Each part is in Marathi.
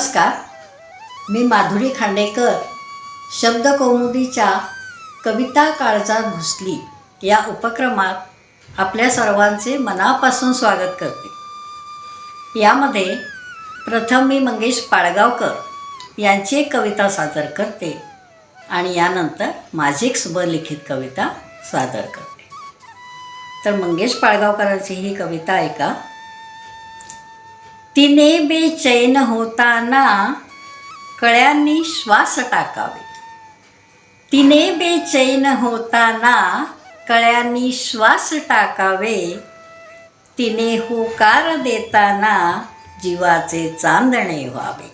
नमस्कार. मी माधुरी खांडेकर शब्दकौमुदीच्या कविता काळजात घुसली या उपक्रमात आपल्या सर्वांचे मनापासून स्वागत करते. यामध्ये प्रथम मी मंगेश पाडगावकर यांची एक कविता सादर करते आणि यानंतर माझी एक स्वलिखित कविता सादर करते. तर मंगेश पाळगावकरांची ही कविता ऐका. तिने बेचैन होताना कळ्यांनी श्वास टाकावे. तिने बेचैन होताना कळ्यांनी श्वास टाकावे. तिने होकार देताना जीवाचे चांदणे व्हावे.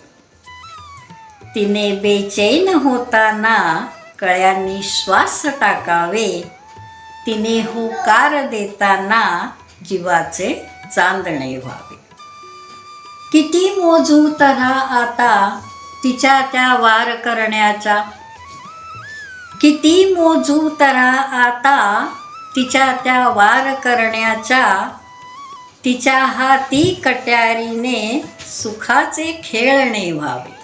तिने बेचैन होताना कळ्यांनी श्वास टाकावे. तिने होकार देताना जीवाचे चांदणे व्हावे. किती मोजू तरा आता तिच्या त्या वार करण्याच्या किती मोजू तरा आता तिच्या त्या वार करण्याच्या तिच्या हाती कट्यारीने सुखाचे खेळणे व्हावे.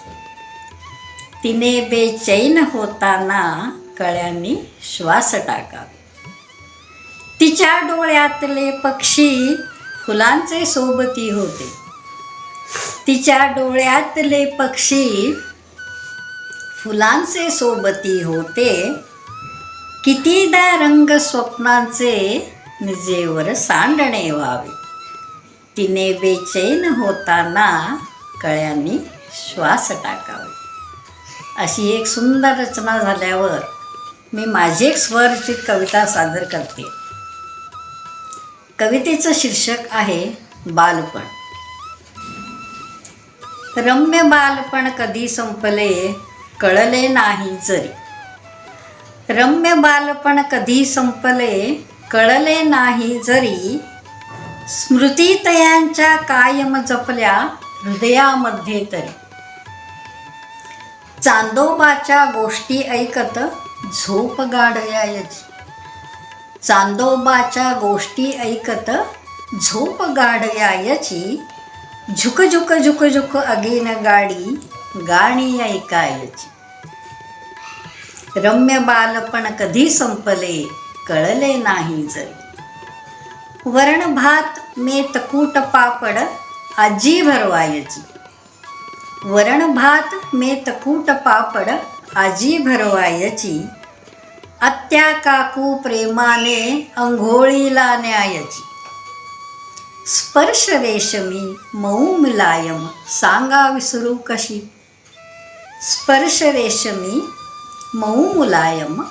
तिने बेचैन होताना कळ्यांनी श्वास टाकावे. तिच्या डोळ्यातले पक्षी फुलांचे सोबती होते. तिच्या डोळ्यातले पक्षी फुलांचे सोबती होते. कितीदा रंग स्वप्नांचे निजेवर सांडणे व्हावे. तिने बेचैन होताना कळ्यांनी श्वास टाकावे. अशी एक सुंदर रचना झाल्यावर मी माझी एक स्वरचित कविता सादर करते. कवितेचं शीर्षक आहे बालपण. रम्य बालपण कधी संपले कळले नाही जरी. रम्य बालपण कधी संपले कळले नाही जरी. स्मृतीतयांच्या कायम जपल्या हृदयामध्ये तरी. चांदोबाच्या गोष्टी ऐकत झोप गाढयायची. चांदोबाच्या गोष्टी ऐकत झोप गाढयायची. झुक झुक झुक झुक अगेन गाडी गाणी ऐकायची रम्य बालपण कधी संपले कळले नाही जरी. वरण भात मेत कूट पापड आजी भरवायची. वरण भात मेत कूट पापड आजी भरवायची. आत्या काकू प्रेमाने अंघोळीला न्यायची. स्पर्श रेशमी मऊ मुलायम सांगा विसरू कशी? स्पर्श रेशमी मऊ मुलायम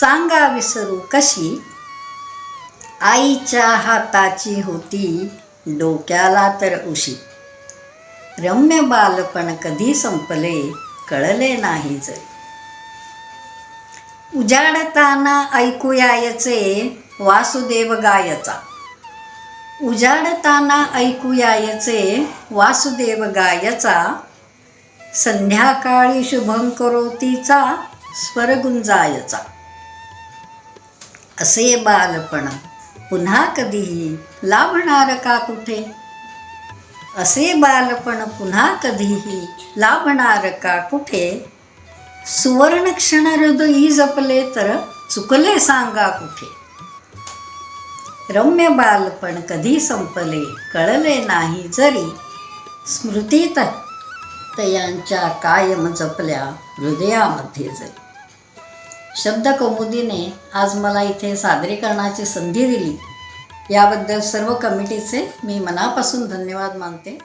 सांगा विसरू कशी? आईच्या हाताची होती डोक्याला तर उशी. रम्य बालपण कधी संपले कळले नाही जरी. उजाडताना ऐकूयायचे वासुदेव गायचा. उजाडताना ऐकूयायचे वासुदेव गायचा संध्याकाळी शुभं करोतीचा स्वरगुंजायचा असे बालपण पुन्हा कधीही लाभणार का कुठे? असे बालपण पुन्हा कधीही लाभणार का कुठे? सुवर्ण क्षण हृदयी जपले तर चुकले सांगा कुठे? रम्य बालपण कधी संपले कळले नाही जरी. स्मृतीत तयांच्या कायम जपल्या हृदयामध्ये जरी. शब्दकौमुदीने आज मला इथे सादरीकरणाची संधी दिली. याबद्दल सर्व कमिटीचे मी मनापासून धन्यवाद मानते.